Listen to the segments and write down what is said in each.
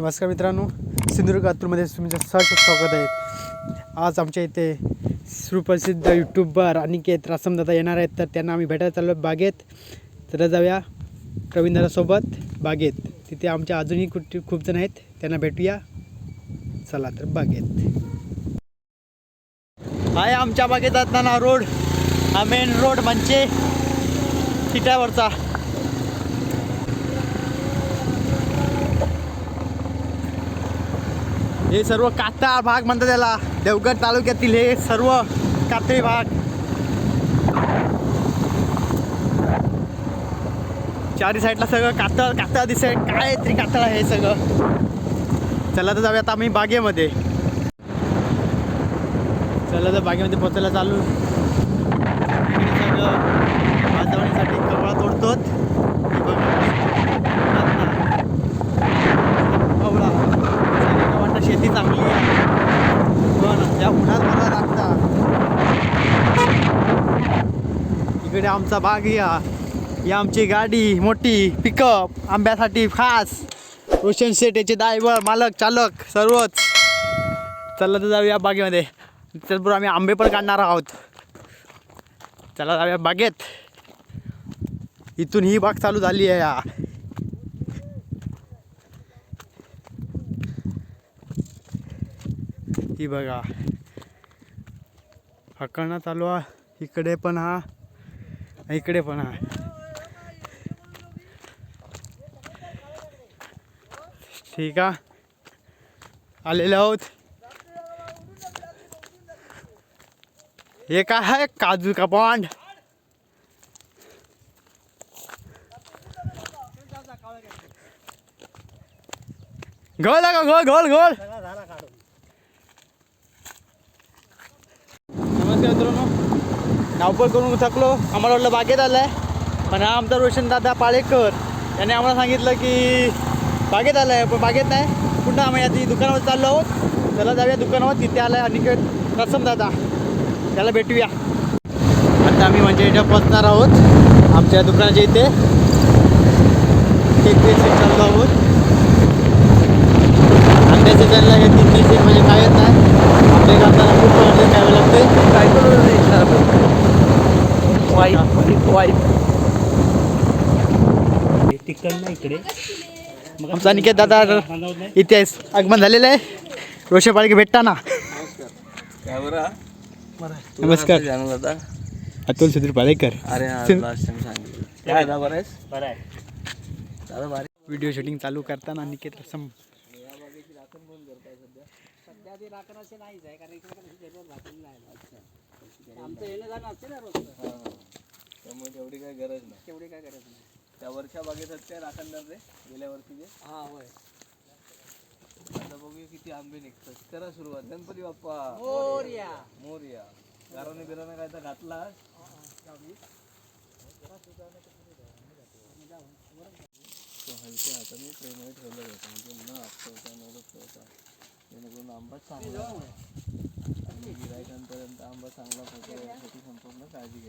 नमस्कार मित्रांनो सिंधुदुर्ग अतूरमध्ये तुमचं सहर्ष स्वागत आहे. आज आमच्या इथे सुप्रसिद्ध यूट्यूबर अनिकेत रासमदादा येणार आहेत. तर त्यांना आम्ही भेटायला चाललो आहे बागेत. तर जाऊया रवींद्रासोबत बागेत. तिथे आमच्या अजूनही कुठ खूप जण आहेत. त्यांना भेटूया. चला तर बागेत. हाय आमच्या बागेत असताना रोड. हा मेन रोड म्हणजे तिट्यावरचा हे सर्व कातळ भाग म्हणतात त्याला. देवगड तालुक्यातील हे सर्व कातळी भाग. चारी साईडला सगळं कातळ कातळ दिसेल. काय तरी कातळ आहे हे सगळं. चला तर जाऊया आता आम्ही बागेमध्ये. चला तर बागेमध्ये पोचायला चालू. सगळं वाजवण्यासाठी कवळा तोडतो हे बघा. कवळा सगळ्यांना वाटतं शेती चांगली आहे हो ना त्या उन्हात मला लागता इकडे आमचा बाग या. ही आमची गाडी मोठी पिकअप आंब्यासाठी खास. रोशन शेट याचे ड्रायव्हर मालक चालक सर्वच. चला तर जाऊया बागेमध्ये. त्याचबरोबर आम्ही आंबे पण काढणार आहोत. चला जाऊया बागेत. इथून ही बाग चालू झाली आहे या. ही बघा. हकणं चालू आहे. इकडे पण हा. इकडे पण हा. ठीक आहे. आलेले आहोत. हे काय आहे? काजू का पॉंड गोल का घोल घोल गोल नमस्कार मित्रांनो. धावपळ करून थकलो. आम्हाला वाटलं बागेत आलं आहे पण हा आमचा रोशन दादा पाळेकर याने आम्हाला सांगितलं की बागेत आलं आहे पण बागेत नाही. पुन्हा आम्ही आता दुकानावर चाललो आहोत. चला जाऊया दुकानावर. तिथे आलं आहे अनिकेत रसम दादा. त्याला भेटूया. आता आम्ही म्हणजे इथे पोचणार आहोत. आमच्या दुकानाच्या इथे. केक बेसिक चाललो आहोत. आमच्या त्यांना हे तीन म्हणजे काय येत नाही. आंबे काढताना खूप घ्यावे लागते आमचा अनिकेत दादा इथे आहे. आगमन झालेलं आहे. रोशन पाळके भेटताना. काय बरं नमस्कार दादा अतुल सुधीर पाळेकर. अरे काय? बरं भारी. व्हिडिओ शूटिंग चालू करताना अनिकेत रसम. त्यामुळे तेवढी काय गरज नाही. तेवढी काय गरज नाही. त्या वरच्या बागेत आहेत काय राखणदार रे गेल्या वर्षीचे हा होय. आता बघूया किती आंबे निघतात. करा सुरुवात. गणपती बाप्पा. मोर्या. मोर्या. गाराने बिराने काय तर घातला. तो हलक्या हाताने प्रेमाने ठेवलं जातं. म्हणजे न आपटवता न जेणेकरून आंबा चांगला गिरायकांपर्यंत आंबा चांगला पोहोचवा यासाठी संपूर्ण काळजी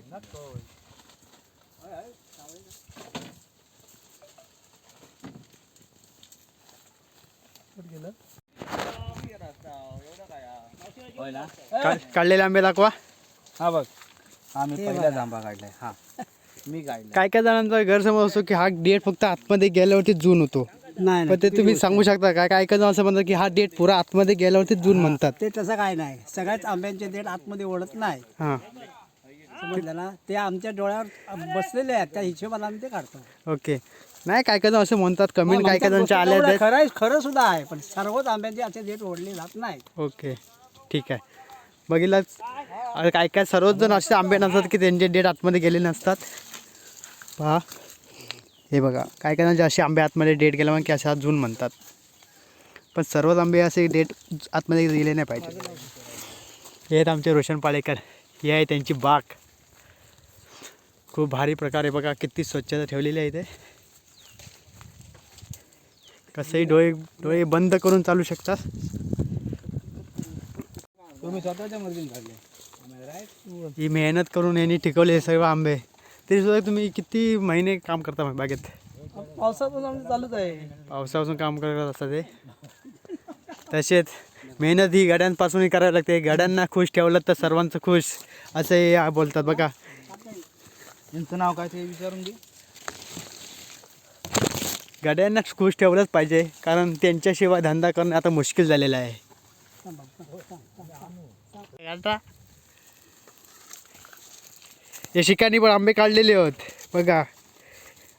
काढलेले आंबे दाखवा. हा बघ. हा मी पहिलाच आंबा काढलाय. हा. मी काढलाय. काय काय जणांचा गैरसमज असतो की हा डेट फक्त आतमध्ये गेल्यावरती जून होतो. नाही पण ते तुम्ही सांगू शकता काय काय काय जण असं म्हणतात की हा डेट पुरा आतमध्ये गेल्यावरती जून म्हणतात. ते तसं काय नाही. सगळ्याच आंब्यांचे देठ आतमध्ये ओढत नाही. हां. समजलं ना ते आमच्या डोळ्यावर बसलेले आहेत त्या हिशोबाने आम्ही ते काढतो ओके. नाही काय काय असं म्हणतात कमेंट काय काय जणांच्या आल्या तेवढं आहेत. खरं खरं सुद्धा आहे पण सर्वच आंब्यांचे असे देठ ओढले जात नाही ओके ठीक आहे. बघितलंच आणि काय काय सर्वच जण असे आंबे नसतात की त्यांचे डेट आतमध्ये गेले नसतात. पहा. हे बघा काय काय जणांचे असे आंबे आतमध्ये डेट गेल्या की अशा जून म्हणतात. पण सर्वच आंबे असे डेट आतमध्ये गेले नाही पाहिजे. हे आहेत आमचे रोशन पाळेकर. ही आहे त्यांची बाग. खूप भारी प्रकारे बघा किती स्वच्छता ठेवलेली आहे इथे. कसंही डोळे डोळे बंद करून चालू शकतात तुम्ही स्वतःच्या मर्जीने ही मेहनत करून यांनी टिकवले सर्व आंबे. तरी सुद्धा तुम्ही किती महिने काम करता बागेत? पावसापासून आमचं चालूच आहे. पावसापासून काम करत असतात ते. तसेच मेहनत ही गाड्यांपासूनही करावी लागते. गाड्यांना खुश ठेवलं तर सर्वांचं खुश. असं हे बोलतात बघा. यांचं नाव काय ते विचारून घे. गाड्यांना खुश ठेवलंच पाहिजे. कारण त्यांच्याशिवाय धंदा करणं आता मुश्किल झालेलं आहे. आता या शिकाणी पण आंबे काढलेले आहेत. बघा.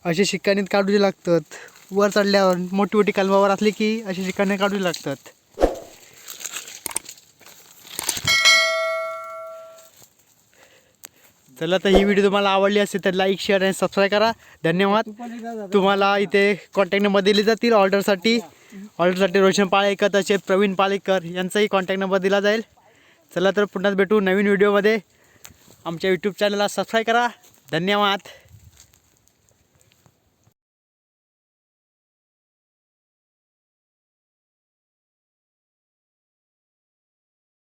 असे शिकाणीत काढूचे लागतात. वर चढल्यावर मोठी मोठी कलमावर असली की अशी शिकाणी काढूचे लागतात. चला तर ही व्हिडिओ तुम्हाला आवडली असेल तर लाईक शेअर आणि सबस्क्राईब करा. धन्यवाद. तुम्हाला इथे कॉन्टॅक्ट नंबर दिले जातील ऑर्डरसाठी. ऑर्डरसाठी रोशन पाळेकर तसेच प्रवीण पाळेकर यांचाही कॉन्टॅक्ट नंबर दिला जाईल. चला तर पुन्हा भेटू नवीन व्हिडिओमध्ये. आमच्या यूट्यूब चॅनलला सबस्क्राईब करा. धन्यवाद.